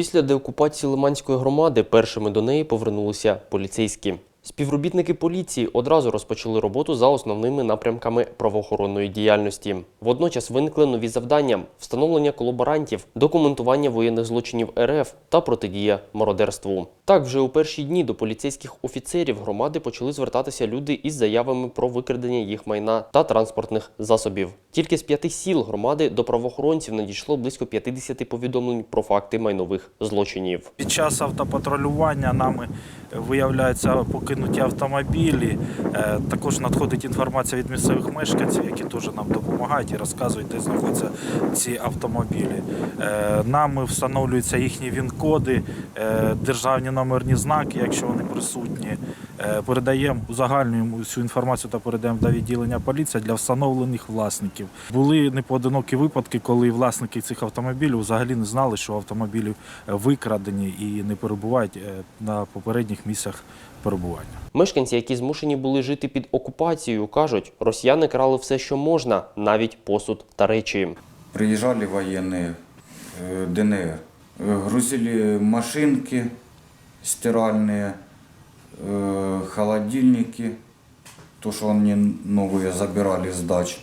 Після деокупації Лиманської громади першими до неї повернулися поліцейські. Співробітники поліції одразу розпочали роботу за основними напрямками правоохоронної діяльності. Водночас виникли нові завдання: встановлення колаборантів, документування воєнних злочинів РФ та протидія мародерству. Так, вже у перші дні до поліцейських офіцерів громади почали звертатися люди із заявами про викрадення їх майна та транспортних засобів. Тільки з п'яти сіл громади до правоохоронців надійшло близько 50 повідомлень про факти майнових злочинів. Під час автопатрулювання нами виявляються покинуті автомобілі. Е, Також надходить інформація від місцевих мешканців, які теж нам допомагають і розказують, де знаходяться ці автомобілі. Е, Нами встановлюються їхні він-коди, е, державні номерні знаки, якщо вони присутні. Передаємо, узагальнюємо всю інформацію та передаємо до відділення поліції для встановлених власників Були непоодинокі випадки, коли власники цих автомобілів взагалі не знали, що автомобілі е, викрадені і не перебувають е, на попередніх місцях перебування. Мешканці, які змушені були жити під окупацією, кажуть, росіяни крали все, що можна, навіть посуд та речі. Приезжали военные э, ДНР, э, грузили машинки стиральные, э, холодильники, то, что они новые забирали с дач,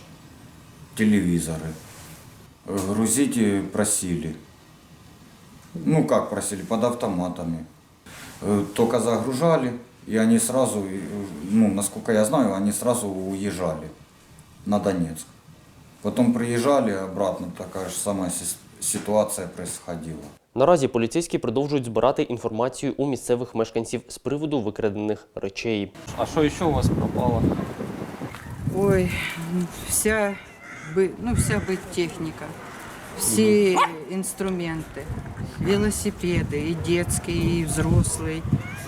телевизоры. Э, Грузить и просили. Ну как просили, под автоматами. Э, Только загружали, и они сразу, э, ну насколько я знаю, они сразу уезжали на Донецк. Потом приезжали обратно, такая же самая сис- ситуация происходила. Наразі поліцейські продовжують збирати інформацію у місцевих мешканців з приводу викрадених речей. А що ще у вас пропало? Ой, вся, бы- ну, вся быттехника, все инструменты, велосипеды, и детские, и взрослые.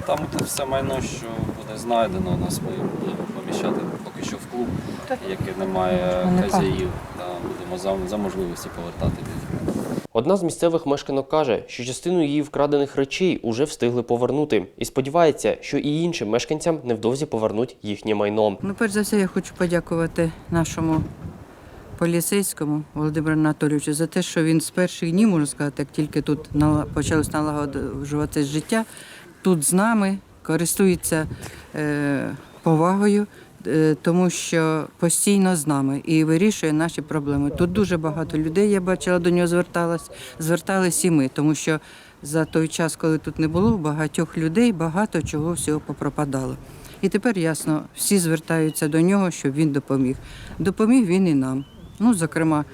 Там те все майно, що буде знайдено, у нас ми будемо поміщати поки що в клуб, який не має хазяїв. Да, будемо за, за можливості повертати дітей. Одна з місцевих мешканок каже, що частину її вкрадених речей уже встигли повернути, і сподівається, що і іншим мешканцям невдовзі повернуть їхнє майно. Ну, перш за все, я хочу подякувати нашому поліцейському Володимиру Анатолійовичу за те, що він з перших днів, можна сказати, як тільки тут почалось налагоджуватися життя, тут з нами користується е, повагою, е, тому що постійно з нами і вирішує наші проблеми. Тут дуже багато людей, я бачила, до нього зверталась, звертались і ми, тому що за той час, коли тут не було, багатьох людей багато чого всього попропадало. І тепер ясно, всі звертаються до нього, щоб він допоміг. Допоміг він і нам. Ну, зокрема,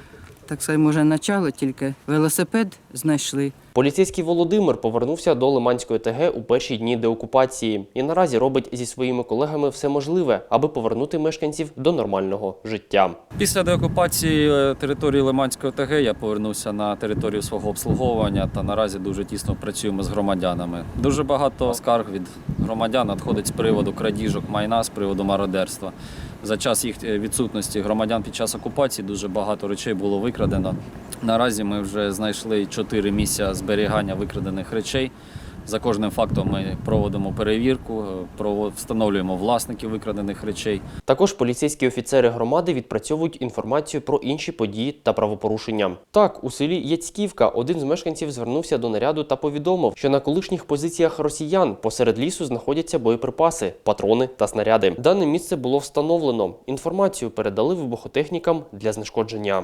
так сказати, може, начало тільки велосипед знайшли. Поліцейський Володимир повернувся до Лиманської ТГ у перші дні деокупації і наразі робить зі своїми колегами все можливе, аби повернути мешканців до нормального життя. Після деокупації е, території Лиманської ОТГ я повернувся на територію свого обслуговування та наразі дуже тісно працюємо з громадянами. Дуже багато скарг від громадян надходить з приводу крадіжок майна, з приводу мародерства. За час їх е, відсутності громадян під час окупації дуже багато речей було викрадено. Наразі ми вже знайшли чотири місця зберігання викрадених речей. За кожним фактом ми проводимо перевірку, е, встановлюємо власників викрадених речей. Також поліцейські офіцери громади відпрацьовують інформацію про інші події та правопорушення. Так, у селі Яцьківка один з мешканців звернувся до наряду та повідомив, що на колишніх позиціях росіян посеред лісу знаходяться боєприпаси, патрони та снаряди. Дане місце було встановлено. Інформацію передали вибухотехнікам для знешкодження.